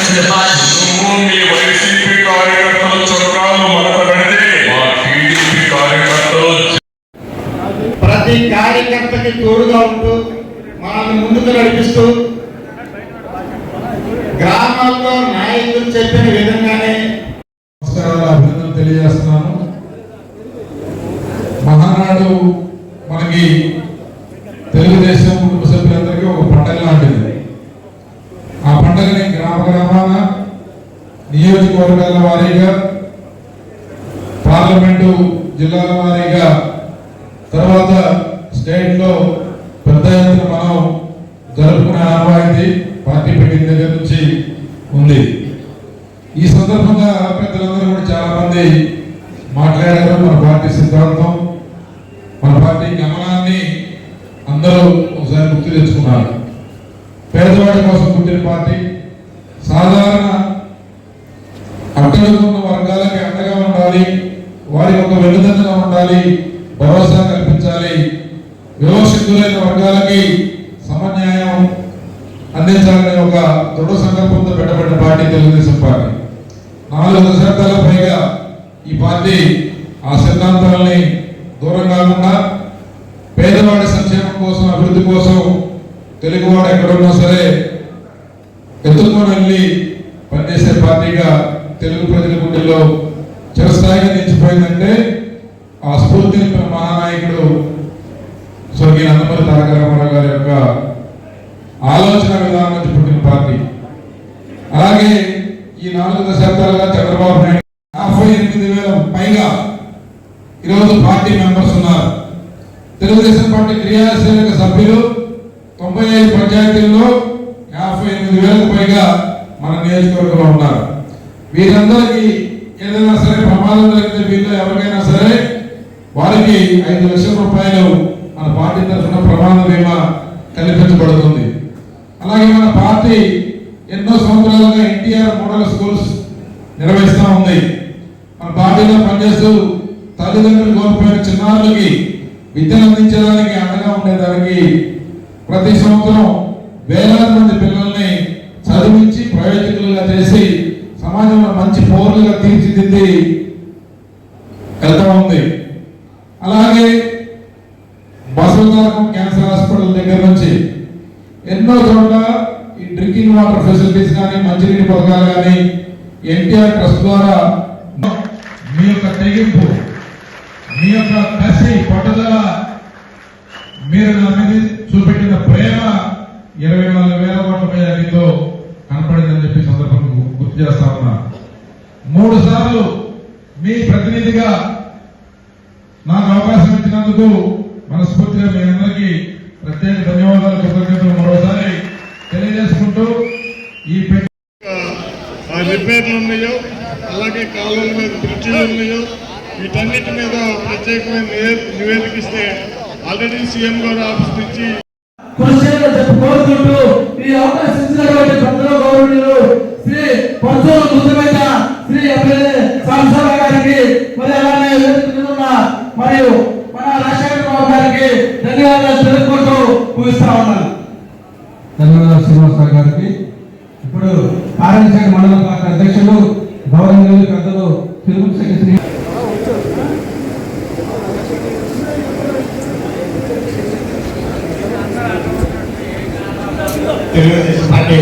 నువ్వు మీ వైసీపీ కార్యకర్తల చొక్కాలు మడత పెడితే మా టీడీపీ కార్యకర్తలు ప్రతి కార్యకర్తకి తోడుగా ఉంటూ మనల్ని ముందుకు నడిపిస్తూ గ్రామాల్లో నాయకులు చెప్పిన విధంగానే నమస్కారాలు అభినందనలు తెలియజేస్తున్నాను. మహానాడు మనకి తెలుగుదేశం కుటుంబ సభ్యులందరికీ ఒక పండగ లాంటిది. ఆ గ్రామ గ్రామాన నియోజకవర్గాల వారీగా పార్లమెంటు జిల్లాల వారీగా తర్వాత స్టేట్లో పెద్ద ఎత్తున మనం జరుపుకునే ఆనవాయితీ పార్టీ పెట్టిన దగ్గర నుంచి ఉంది. ఈ సందర్భంగా పెద్దలందరూ కూడా చాలా మంది మాట్లాడారు. మన పార్టీ సిద్ధాంతం మన పార్టీ గమనాన్ని అందరూ ఒకసారి గుర్తు తెచ్చుకున్నారు. పేదవాడి కోసం పుట్టిన పార్టీ సాధారణ అట్టడుగున్న వర్గాలకి అండగా ఉండాలి వారి ఒక వెనుదండగా ఉండాలి భరోసా కల్పించాలి. వివక్షితులైన వర్గాలకి సమన్యాయం అందించాలనే ఒక దృఢ సంకల్పంతో పెట్టబడిన పార్టీ తెలుగుదేశం పార్టీ. నాలుగు దశాబ్దాల పైగా ఈ పార్టీ ఆ సిద్ధాంతాలని దూరం కాకుండా పేదవాడి సంక్షేమం కోసం అభివృద్ధి కోసం తెలుగువాడు ఎక్కడున్నా సరే ఎత్తుకొని వెళ్ళి పనిచేసే పార్టీగా తెలుగు ప్రజల గుండెల్లో చిరస్థాయిగా నిలిచిపోయిందంటే ఆ స్ఫూర్తిని మహానాయకుడు స్వర్గీయ నందమూరి తారక రామారావు గారి యొక్క ఆలోచన విధానం నుంచి పుట్టిన పార్టీ. అలాగే ఈ నాలుగు దశాబ్దాలుగా చంద్రబాబు నాయుడు యాభై ఎనిమిది వేల పైగా ఈరోజు పార్టీ మెంబర్స్ ఉన్నారు. తెలుగుదేశం పార్టీ క్రియాశీలక సభ్యులు తొంభై ఐదు పంచాయతీల్లో యాభై ఎనిమిది వేలకు పైగా మన నియోజకవర్గంలో ఉన్నారు. వీరందరికీ ఏదైనా సరే ప్రమాదం జరిగితే వీళ్ళు ఎవరికైనా సరే వారికి ఐదు లక్షల రూపాయలు మన పార్టీ తరఫున ప్రమాద బీమా కల్పించబడుతుంది. అలాగే మన పార్టీ ఎన్నో సంవత్సరాలుగా ఎన్టీఆర్ మోడల్ స్కూల్స్ నిర్వహిస్తూ ఉంది. మన పార్టీలో పనిచేస్తూ తల్లిదండ్రులు కోల్పోయిన చిన్నారులకి విద్యను అందించడానికి అండగా ఉండేదానికి ప్రతి సంవత్సరం వేలాది మంది పిల్లల్ని చదివించి ప్రయోజకులుగా చేసి సమాజంలో మంచి పౌరులుగా తీర్చిదిద్ది వెళ్తా ఉంది. అలాగే బసవతారకం క్యాన్సర్ హాస్పిటల్ దగ్గర నుంచి ఎన్నో చోట్ల ఈ డ్రింకింగ్ వాటర్ ఫెసిలిటీస్ కానీ మంచినీటి పథకాలు కానీ ఎన్టీఆర్ ట్రస్ట్ ద్వారా మీ యొక్క తెగింపు మీ యొక్క కసి పట్టుదల మీరు నా మీద చూపెట్టిన ఇరవై నాలుగు వేల కోట్ల మెజార్టీతో కనపడిందని చెప్పి సందర్భం గుర్తు చేస్తా ఉన్నా. మూడు సార్లు మీ ప్రతినిధిగా నాకు అవకాశం ఇచ్చినందుకు మనస్ఫూర్తిగా మీ అందరికీ ప్రత్యేక ధన్యవాదాలు కృతజ్ఞతలు. మరోసారి తెలియజేసుకుంటూ ఈ రిపేర్లు ఉన్నాయో అలాగే కాలువల మీద బ్రిడ్జిలు ఉన్నాయో వీటన్నిటి మీద ప్రత్యేకమైన నివేదిక ఇస్తే ఆల్రెడీ సీఎం గారు ఆఫీస్ నుంచి కృషిగా చెప్పుకోరుకుంటూ ఈ అవకాశం ఇచ్చినటువంటి పెద్దల గౌరవనీయులు శ్రీ పంచోల ముద్రమైన శ్రీ ఎమ్మెల్యే సాంసరావు గారికి మరి అలానే వేదిక ఉన్న మరియు మన రాజశేఖర బాబు గారికి ధన్యవాదాలు తెలుపుకుంటూ పూజిస్తా ఉన్నాను. ధన్యవాదాలు శ్రీనివాసరావు గారికి. తెలుగుదేశం పార్టీ